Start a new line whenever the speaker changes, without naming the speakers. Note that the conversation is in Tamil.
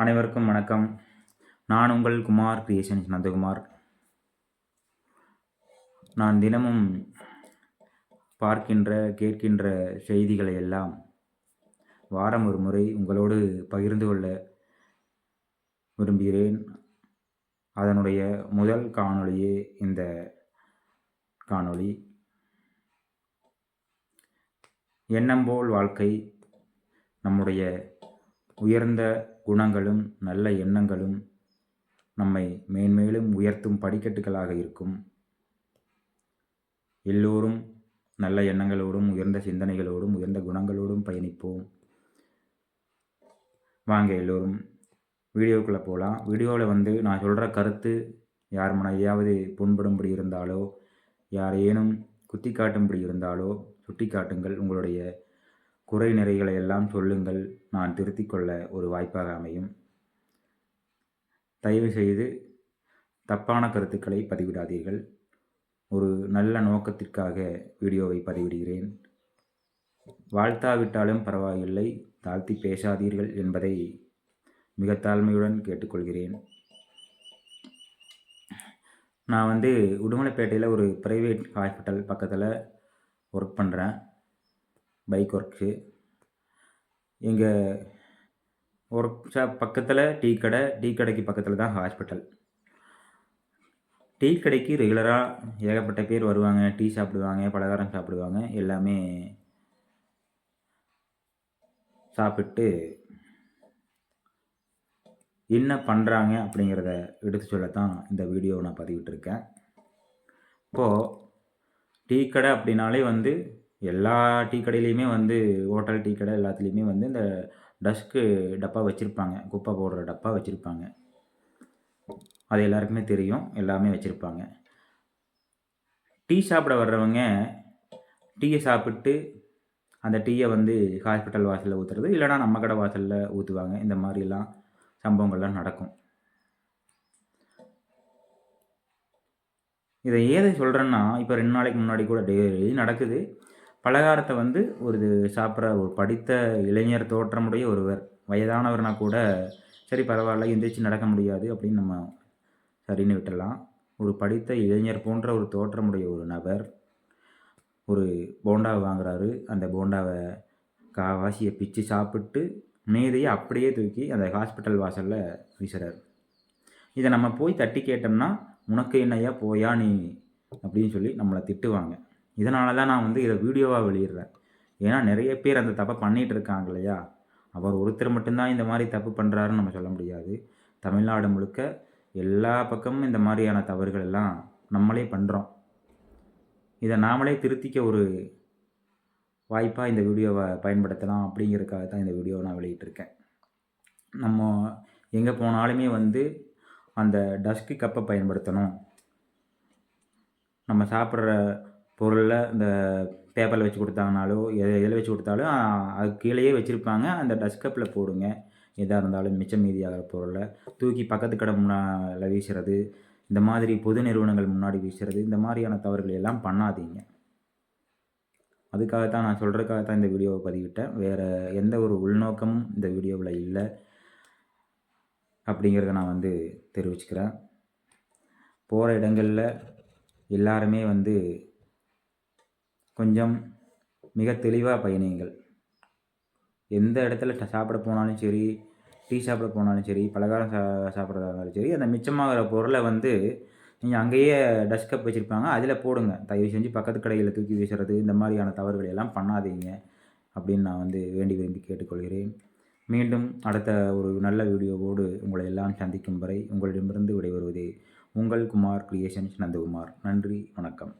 அனைவருக்கும் வணக்கம். நான் உங்கள் குமார் கிரியேஷன்ஸ் நந்தகுமார். நான் தினமும் பார்க்கின்ற கேட்கின்ற செய்திகளை எல்லாம் வாரம் ஒரு முறை உங்களோடு பகிர்ந்து கொள்ள விரும்புகிறேன். அதனுடைய முதல் காணொளியே இந்த காணொளி. எண்ணம் போல் வாழ்க்கை நம்முடைய உயர்ந்த குணங்களும் நல்ல எண்ணங்களும் நம்மை மேன்மேலும் உயர்த்தும் படிக்கட்டுகளாக இருக்கும். எல்லோரும் நல்ல எண்ணங்களோடும் உயர்ந்த சிந்தனைகளோடும் உயர்ந்த குணங்களோடும் பயணிப்போம். வாங்க எல்லோரும் வீடியோக்குள்ளே போகலாம் வீடியோவில் வந்து நான் சொல்கிற கருத்து யார் மனையாவது புண்படும்படி இருந்தாலோ யாரேனும் குத்தி காட்டும்படி இருந்தாலோ சுட்டி காட்டுங்கள் உங்களுடைய குறை நிறைகளை எல்லாம் சொல்லுங்கள். நான் திருத்திக் கொள்ள ஒரு வாய்ப்பாக அமையும். தயவு செய்து தப்பான கருத்துக்களை பதிவிடாதீர்கள். ஒரு நல்ல நோக்கத்திற்காக வீடியோவை பதிவிடுகிறேன். வாழ்த்தாவிட்டாலும் பரவாயில்லை. தாழ்த்தி பேசாதீர்கள் என்பதை மிக தாழ்மையுடன் கேட்டுக்கொள்கிறேன். நான் வந்து உடுமலைப்பேட்டையில் ஒரு ப்ரைவேட் ஹாஸ்பிட்டல் பக்கத்தில் ஒர்க் பண்ணுறேன் பைக் ஒர்க்ஸு எங்கள் ஒர்க் ஷாப் பக்கத்தில் டீ கடை டீ கடைக்கு பக்கத்தில் தான் ஹாஸ்பிட்டல் டீ கடைக்கு ரெகுலராக ஏகப்பட்ட பேர் வருவாங்க. டீ சாப்பிடுவாங்க பலகாரம் சாப்பிடுவாங்க. எல்லாமே சாப்பிட்டு என்ன பண்ணுறாங்க அப்படிங்கிறத எடுத்து சொல்லத்தான் இந்த வீடியோவை நான் பதிவிட்டிருக்கேன். இப்போது டீ கடை அப்படின்னாலே வந்து எல்லா டீ கடையிலையுமே வந்து ஹோட்டல் டீ கடை எல்லாத்துலேயுமே வந்து இந்த டஸ்க்கு டப்பா வச்சுருப்பாங்க. குப்பை போடுற டப்பா வச்சுருப்பாங்க. அது எல்லாருக்குமே தெரியும். எல்லாமே வச்சுருப்பாங்க. டீ சாப்பிட வர்றவங்க டீயை சாப்பிட்டு அந்த டீயை வந்து ஹாஸ்பிட்டல் வாசலில் ஊற்றுறது இல்லைனா நம்ம கடை வாசலில் ஊற்றுவாங்க இந்த மாதிரிலாம் சம்பவங்கள்லாம் நடக்கும். இதை ஏதை சொல்கிறேன்னா இப்போ ரெண்டு நாளைக்கு முன்னாடி கூட டெய்லி நடக்குது. பலகாரத்தை வந்து ஒரு சாப்பிட்ற ஒரு படித்த இளைஞர் தோற்றமுடைய ஒருவர் வயதானவர்னா கூட சரி பரவாயில்ல எந்திரிச்சு நடக்க முடியாது அப்படின்னு நம்ம சரின்னு விட்டுடலாம் ஒரு படித்த இளைஞர் போன்ற ஒரு தோற்றமுடைய ஒரு நபர் ஒரு போண்டாவை வாங்குறாரு. அந்த போண்டாவை காவாசியை பிச்சு சாப்பிட்டு மீதியை அப்படியே தூக்கி அந்த ஹாஸ்பிட்டல் வாசலில் வீசுகிறார் இதை நம்ம போய் தட்டி கேட்டோம்னா உனக்கு என்னையா போயா நீ? அப்படின்னு சொல்லி நம்மளை திட்டுவாங்க. இதனால தான் நான் வந்து இதை வீடியோவாக வெளியிடுறேன். ஏன்னா நிறைய பேர் அந்த தப்பை பண்ணிகிட்டு இருக்காங்க இல்லையா? அவர் ஒருத்தர் மட்டும்தான் இந்த மாதிரி தப்பு பண்ணுறாருன்னு நம்ம சொல்ல முடியாது. தமிழ்நாடு முழுக்க எல்லா பக்கமும் இந்த மாதிரியான தவறுகள் எல்லாம் நம்மளே பண்ணுறோம் இதை நாமளே திருத்திக்க ஒரு வாய்ப்பாக இந்த வீடியோவை பயன்படுத்தலாம் அப்படிங்கிறதுக்காக தான் இந்த வீடியோவை நான் வெளியிட்டிருக்கேன். நம்ம எங்கே போனாலுமே வந்து அந்த டஸ்க்கு கப்பை பயன்படுத்தணும். நம்ம சாப்பிட்ற பொருளில் இந்த பேப்பரில் வச்சு கொடுத்தாங்கனாலோ எதை எதில் வச்சு கொடுத்தாலும் அது கீழேயே வச்சுருப்பாங்க. அந்த டஸ்ட் கப்பில் போடுங்க. எதாக இருந்தாலும் மிச்சம் மீதியாகிற பொருளை. தூக்கி பக்கத்து கடை முன்னால் வீசுறது. இந்த மாதிரி பொது நிறுவனங்கள் முன்னாடி வீசுறது. இந்த மாதிரியான தவறுகள் எல்லாம் பண்ணாதீங்க. அதுக்காகத்தான் நான் சொல்கிறதுக்காக தான் இந்த வீடியோவை பதிவிட்டேன். வேறு எந்த ஒரு உள்நோக்கமும் இந்த வீடியோவில் இல்லை. அப்படிங்கிறத நான் வந்து தெரிவிச்சுக்கிறேன். போகிற இடங்களில் எல்லாருமே வந்து கொஞ்சம் மிக தெளிவாக பயணியுங்கள். எந்த இடத்துல சாப்பிட போனாலும் சரி டீ சாப்பிட போனாலும் சரி பலகாரம் சா சாப்பிட்றதா இருந்தாலும் சரி அந்த மிச்சமாகிற பொருளை வந்து நீங்கள் அங்கேயே டஸ்ட் கப் வச்சுருப்பாங்க. அதில் போடுங்க. தயவு செஞ்சு பக்கத்து கடையில் தூக்கி வீசுறது இந்த மாதிரியான தவறுகளை எல்லாம் பண்ணாதீங்க அப்படின்னு நான் வந்து வேண்டி விரும்பி கேட்டுக்கொள்கிறேன். மீண்டும் அடுத்த ஒரு நல்ல வீடியோவோடு உங்களை எல்லாம் சந்திக்கும் வரை உங்களிடமிருந்து விடைபெறுவது உங்கள் குமார் கிரியேஷன்ஸ் நந்தகுமார். நன்றி வணக்கம்.